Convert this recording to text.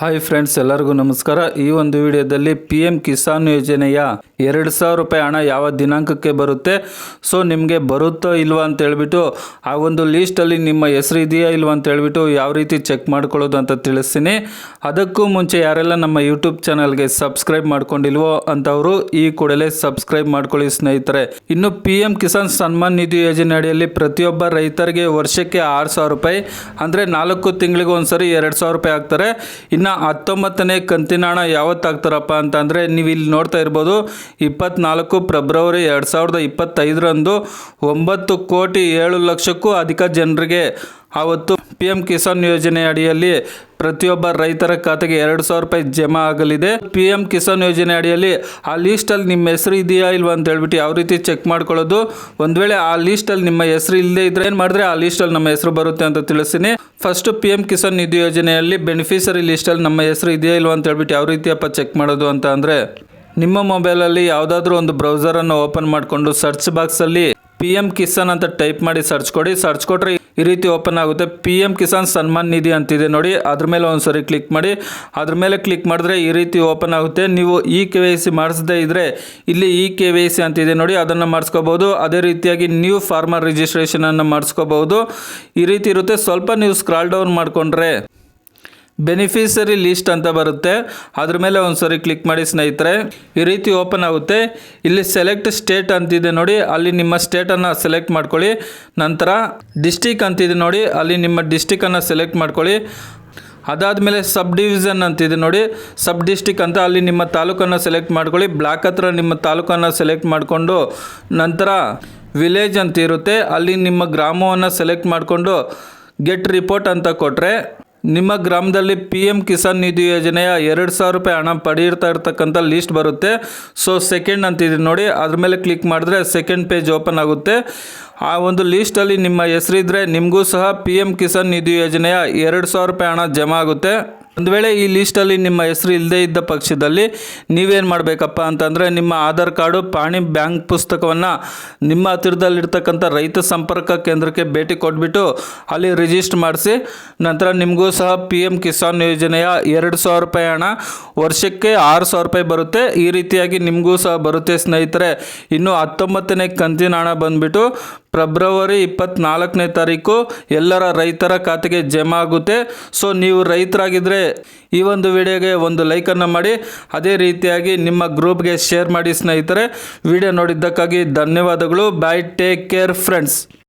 Hi friends ಎಲ್ಲರಿಗೂ ನಮಸ್ಕಾರ. ಈ ಒಂದು ವಿಡಿಯೋದಲ್ಲಿ ಪಿ ಎಂ ಕಿಸಾನ್ ಯೋಜನೆಯ ಎರಡು ಸಾವಿರ ರೂಪಾಯಿ ಹಣ ಯಾವ ದಿನಾಂಕಕ್ಕೆ ಬರುತ್ತೆ? ಸೊ ನಿಮಗೆ ಬರುತ್ತೋ ಇಲ್ವಾ ಅಂತ ಹೇಳ್ಬಿಟ್ಟು, ಆ ಒಂದು ಲೀಸ್ಟಲ್ಲಿ ನಿಮ್ಮ ಹೆಸರು ಇದೆಯಾ ಇಲ್ವಾ ಅಂತ ಹೇಳ್ಬಿಟ್ಟು ಯಾವ ರೀತಿ ಚೆಕ್ ಮಾಡ್ಕೊಳ್ಳೋದು ಅಂತ ತಿಳಿಸ್ತೀನಿ. ಅದಕ್ಕೂ ಮುಂಚೆ ಯಾರೆಲ್ಲ ನಮ್ಮ ಯೂಟ್ಯೂಬ್ ಚಾನಲ್ಗೆ ಸಬ್ಸ್ಕ್ರೈಬ್ ಮಾಡ್ಕೊಂಡಿಲ್ವೋ ಅಂಥವರು ಈ ಕೂಡಲೇ ಸಬ್ಸ್ಕ್ರೈಬ್ ಮಾಡ್ಕೊಳ್ಳಿ ಸ್ನೇಹಿತರೆ. ಇನ್ನು ಪಿ ಎಂ ಕಿಸಾನ್ ಸನ್ಮಾನ್ ನಿಧಿ ಯೋಜನೆ ಅಡಿಯಲ್ಲಿ ಪ್ರತಿಯೊಬ್ಬ ರೈತರಿಗೆ ವರ್ಷಕ್ಕೆ ಆರು ಸಾವಿರ ರೂಪಾಯಿ, ಅಂದರೆ ನಾಲ್ಕು ತಿಂಗಳಿಗೆ ಒಂದ್ಸರಿ ಎರಡು ಸಾವಿರ ರೂಪಾಯಿ ಆಗ್ತಾರೆ. ಇನ್ನು ಹತ್ತೊಂಬತ್ತನೇ ಕಂತಿನ ಹಣ ಯಾವತ್ತು ಹಾಕ್ತಾರಪ್ಪ ಅಂತಂದರೆ ನೀವು ಇಲ್ಲಿ ನೋಡ್ತಾ ಇರ್ಬೋದು, ಇಪ್ಪತ್ನಾಲ್ಕು ಫೆಬ್ರವರಿ ಎರಡು ಸಾವಿರದ ಇಪ್ಪತ್ತೈದರಂದು ಒಂಬತ್ತು ಕೋಟಿ ಏಳು ಲಕ್ಷಕ್ಕೂ ಅಧಿಕ ಜನರಿಗೆ ಆವತ್ತು ಪಿ ಎಂ ಕಿಸಾನ್ ಯೋಜನೆ ಅಡಿಯಲ್ಲಿ ಪ್ರತಿಯೊಬ್ಬ ರೈತರ ಖಾತೆಗೆ ಎರಡು ಸಾವಿರ ರೂಪಾಯಿ ಜಮಾ ಆಗಲಿದೆ. ಪಿ ಎಂ ಕಿಸಾನ್ ಯೋಜನೆ ಅಡಿಯಲ್ಲಿ ಆ ಲೀಸ್ಟಲ್ಲಿ ನಿಮ್ಮ ಹೆಸರು ಇದೆಯಾ ಇಲ್ವಾ ಅಂತ ಹೇಳ್ಬಿಟ್ಟು ಯಾವ ರೀತಿ ಚೆಕ್ ಮಾಡ್ಕೊಳ್ಳೋದು. ಒಂದು ವೇಳೆ ಆ ಲೀಸ್ಟಲ್ಲಿ ನಿಮ್ಮ ಹೆಸರು ಇಲ್ಲದೆ ಇದ್ರೆ ಏನು ಮಾಡಿದ್ರೆ ಆ ಲೀಸ್ಟಲ್ಲಿ ನಮ್ಮ ಹೆಸರು ಬರುತ್ತೆ ಅಂತ ತಿಳಿಸ್ತೀನಿ. First P M Kisan Nidhi ಯೋಜನೆಯಲ್ಲಿ ಬೆನಿಫಿಷರಿ ಲೀಸ್ಟಲ್ಲಿ ನಮ್ಮ ಹೆಸರು ಇದೆಯಾ ಇಲ್ವಾ ಅಂತ ಹೇಳ್ಬಿಟ್ಟು ಯಾವ ರೀತಿಯಪ್ಪ ಚೆಕ್ ಮಾಡೋದು ಅಂತ ಅಂದರೆ, ನಿಮ್ಮ ಮೊಬೈಲಲ್ಲಿ ಯಾವುದಾದ್ರೂ ಒಂದು ಬ್ರೌಸರನ್ನು ಓಪನ್ ಮಾಡಿಕೊಂಡು ಸರ್ಚ್ ಬಾಕ್ಸಲ್ಲಿ ಪಿ ಎಂ ಕಿಸಾನ್ ಅಂತ ಟೈಪ್ ಮಾಡಿ ಸರ್ಚ್ ಕೊಡಿ. ಸರ್ಚ್ ಕೊಟ್ರೆ ಈ ರೀತಿ ಓಪನ್ ಆಗುತ್ತೆ. ಪಿ ಎಂ ಕಿಸಾನ್ ಸನ್ಮಾನ್ ನಿಧಿ ಅಂತಿದೆ ನೋಡಿ. ಅದ್ರ ಮೇಲೆ ಒಂದ್ಸರಿ ಕ್ಲಿಕ್ ಮಾಡಿ. ಅದ್ರ ಮೇಲೆ ಕ್ಲಿಕ್ ಮಾಡಿದ್ರೆ ಈ ರೀತಿ ಓಪನ್ ಆಗುತ್ತೆ. ನೀವು ಇ ಕೆ ವೈ ಸಿ ಮಾಡಿಸದೇ ಇದ್ದರೆ ಇಲ್ಲಿ ಇ ಕೆ ವೈ ಸಿ ಅಂತಿದೆ ನೋಡಿ. ಅದನ್ನು ಮಾಡಿಸ್ಕೋಬಹುದು. ಅದೇ ರೀತಿಯಾಗಿ ನ್ಯೂ ಫಾರ್ಮರ್ ರಿಜಿಸ್ಟ್ರೇಷನನ್ನು ಮಾಡಿಸ್ಕೋಬಹುದು. ಈ ರೀತಿ ಇರುತ್ತೆ. ಸ್ವಲ್ಪ ನೀವು ಸ್ಕ್ರಾಲ್ ಡೌನ್ ಮಾಡಿಕೊಂಡ್ರೆ ಬೆನಿಫಿಷರಿ ಲಿಸ್ಟ್ ಅಂತ ಬರುತ್ತೆ. ಅದ್ರ ಮೇಲೆ ಒಂದ್ಸರಿ ಕ್ಲಿಕ್ ಮಾಡಿ ಸ್ನೇಹಿತರೆ. ಈ ರೀತಿ ಓಪನ್ ಆಗುತ್ತೆ. ಇಲ್ಲಿ ಸೆಲೆಕ್ಟ್ ಸ್ಟೇಟ್ ಅಂತಿದೆ ನೋಡಿ. ಅಲ್ಲಿ ನಿಮ್ಮ ಸ್ಟೇಟನ್ನು ಸೆಲೆಕ್ಟ್ ಮಾಡ್ಕೊಳ್ಳಿ. ನಂತರ ಡಿಸ್ಟಿಕ್ ಅಂತಿದೆ ನೋಡಿ. ಅಲ್ಲಿ ನಿಮ್ಮ ಡಿಸ್ಟಿಕನ್ನು ಸೆಲೆಕ್ಟ್ ಮಾಡ್ಕೊಳ್ಳಿ. ಅದಾದ ಮೇಲೆ ಸಬ್ ಡಿವಿಷನ್ ಅಂತಿದೆ ನೋಡಿ. ಸಬ್ ಡಿಸ್ಟಿಕ್ ಅಂತ ಅಲ್ಲಿ ನಿಮ್ಮ ತಾಲೂಕನ್ನು ಸೆಲೆಕ್ಟ್ ಮಾಡ್ಕೊಳ್ಳಿ. ಬ್ಲಾಕ್ ಹತ್ರ ನಿಮ್ಮ ತಾಲೂಕನ್ನು ಸೆಲೆಕ್ಟ್ ಮಾಡಿಕೊಂಡು ನಂತರ ವಿಲೇಜ್ ಅಂತ ಇರುತ್ತೆ. ಅಲ್ಲಿ ನಿಮ್ಮ ಗ್ರಾಮವನ್ನು ಸೆಲೆಕ್ಟ್ ಮಾಡಿಕೊಂಡು ಗೆಟ್ ರಿಪೋರ್ಟ್ ಅಂತ ಕೊಟ್ಟರೆ ನಿಮ್ಮ ಗ್ರಾಮದಲ್ಲಿ ಪಿ ಎಂ ಕಿಸಾನ್ ನಿಧಿ ಯೋಜನೆಯ ಎರಡು ಸಾವಿರ ರೂಪಾಯಿ ಹಣ ಪಡೆಯಿರ್ತಾ ಇರ್ತಕ್ಕಂಥ ಲೀಸ್ಟ್ ಬರುತ್ತೆ. ಸೊ ಸೆಕೆಂಡ್ ಅಂತಿದೆ ನೋಡಿ. ಅದ್ರ ಮೇಲೆ ಕ್ಲಿಕ್ ಮಾಡಿದ್ರೆ ಸೆಕೆಂಡ್ ಪೇಜ್ ಓಪನ್ ಆಗುತ್ತೆ. ಆ ಒಂದು ಲೀಸ್ಟಲ್ಲಿ ನಿಮ್ಮ ಹೆಸರಿದ್ರೆ ನಿಮಗೂ ಸಹ ಪಿ ಎಂ ಕಿಸಾನ್ ನಿಧಿ ಯೋಜನೆಯ ಎರಡು ಸಾವಿರ ರೂಪಾಯಿ ಹಣ ಜಮಾ ಆಗುತ್ತೆ. ಒಂದು ವೇಳೆ ಈ ಲೀಸ್ಟಲ್ಲಿ ನಿಮ್ಮ ಹೆಸರು ಇಲ್ಲದೇ ಇದ್ದ ಪಕ್ಷದಲ್ಲಿ ನೀವೇನು ಮಾಡಬೇಕಪ್ಪ ಅಂತಂದರೆ ನಿಮ್ಮ ಆಧಾರ್ ಕಾರ್ಡು, ಪಾಣಿ ಬ್ಯಾಂಕ್ ಪುಸ್ತಕವನ್ನು ನಿಮ್ಮ ಹತ್ತಿರದಲ್ಲಿರ್ತಕ್ಕಂಥ ರೈತ ಸಂಪರ್ಕ ಕೇಂದ್ರಕ್ಕೆ ಭೇಟಿ ಕೊಟ್ಬಿಟ್ಟು ಅಲ್ಲಿ ರಿಜಿಸ್ಟರ್ ಮಾಡಿಸಿ, ನಂತರ ನಿಮಗೂ ಸಹ ಪಿ ಎಂ ಕಿಸಾನ್ ಯೋಜನೆಯ ಎರಡು ಸಾವಿರ ರೂಪಾಯಿ ಹಣ ವರ್ಷಕ್ಕೆ ಆರು ಸಾವಿರ ರೂಪಾಯಿ ಬರುತ್ತೆ. ಈ ರೀತಿಯಾಗಿ ನಿಮಗೂ ಸಹ ಬರುತ್ತೆ ಸ್ನೇಹಿತರೆ. ಇನ್ನು ಹತ್ತೊಂಬತ್ತನೇ ಕಂತಿನ ಹಣ ಬಂದುಬಿಟ್ಟು ಫೆಬ್ರವರಿ ಇಪ್ಪತ್ನಾಲ್ಕನೇ ತಾರೀಕು ಎಲ್ಲರ ರೈತರ ಖಾತೆಗೆ ಜಮಾ ಆಗುತ್ತೆ. ಸೊ ನೀವು ರೈತರಾಗಿದ್ದರೆ ಈ ಒಂದು ವಿಡಿಯೋಗೆ ಒಂದು ಲೈಕನ್ನು ಮಾಡಿ. ಅದೇ ರೀತಿಯಾಗಿ ನಿಮ್ಮ ಗ್ರೂಪ್ಗೆ ಶೇರ್ ಮಾಡಿ ಸ್ನೇಹಿತರೆ. ವಿಡಿಯೋ ನೋಡಿದ್ದಕ್ಕಾಗಿ ಧನ್ಯವಾದಗಳು. Bye take care friends